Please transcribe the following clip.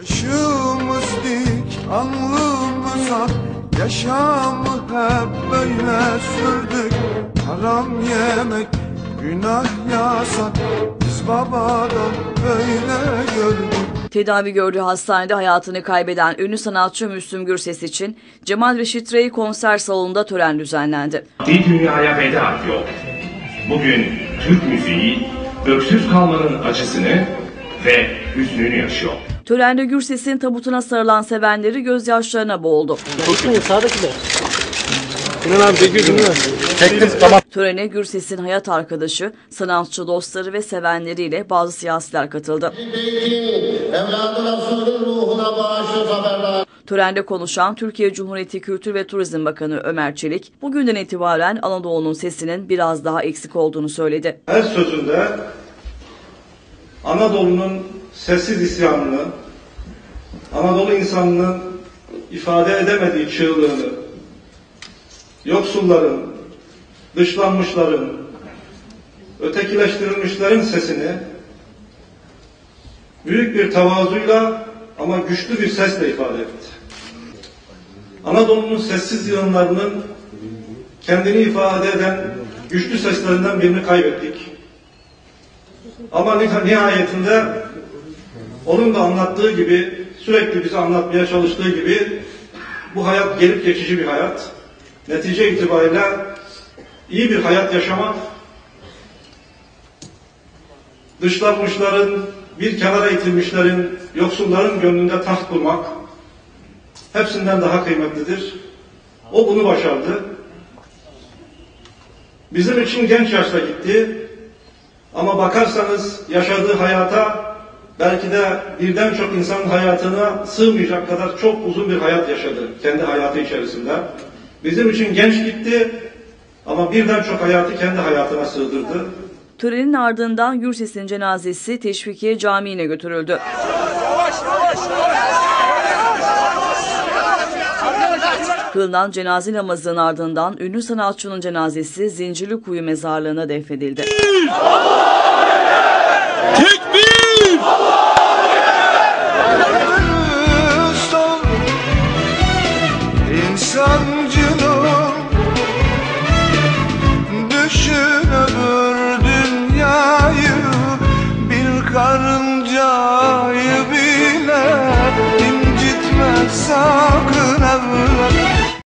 Başımız dik, alnımız ak Yaşamı hep böyle sürdük Haram yemek, günah yasak Biz babadan böyle gördük Tedavi gördüğü hastanede hayatını kaybeden ünlü sanatçı Müslüm Gürses için Cemal Reşit Rey konser salonunda tören düzenlendi. Bir dünyaya veda yok. Bugün Türk müziği öksüz kalmanın acısını ve hüznünü yaşıyor. Törende Gürses'in tabutuna sarılan sevenleri gözyaşlarına boğuldu. Tutmayın sağdakiler. Sinan abi çekiyorsun değil mi? Çektim tamam. Törene Gürses'in hayat arkadaşı, sanatçı dostları ve sevenleriyle bazı siyasiler katıldı. Törende konuşan Türkiye Cumhuriyeti Kültür ve Turizm Bakanı Ömer Çelik, bugünden itibaren Anadolu'nun sesinin biraz daha eksik olduğunu söyledi. her sözünde Anadolu'nun sessiz isyanını, Anadolu insanının ifade edemediği çığlığını, yoksulların, dışlanmışların, ötekileştirilmişlerin sesini büyük bir tavazuyla ama güçlü bir sesle ifade etti. Anadolu'nun sessiz yığınlarının kendini ifade eden güçlü seslerinden birini kaybettik. Ama nih- nihayetinde onun da anlattığı gibi, sürekli bize anlatmaya çalıştığı gibi bu hayat gelip geçici bir hayat. Netice itibariyle iyi bir hayat yaşamak, dışlanmışların, bir kenara itilmişlerin, yoksulların gönlünde taht kurmak hepsinden daha kıymetlidir. O bunu başardı. Bizim için genç yaşta gitti. Ama bakarsanız yaşadığı hayata belki de birden çok insanın hayatına sığmayacak kadar çok uzun bir hayat yaşadı kendi hayatı içerisinde. Bizim için genç gitti ama birden çok hayatı kendi hayatına sığdırdı. Törenin ardından Gürses'in cenazesi Teşvikiye Camii'ne götürüldü. Kılınan cenaze namazının ardından ünlü sanatçının cenazesi Zincirlikuyu mezarlığına defnedildi. Dürüst sancı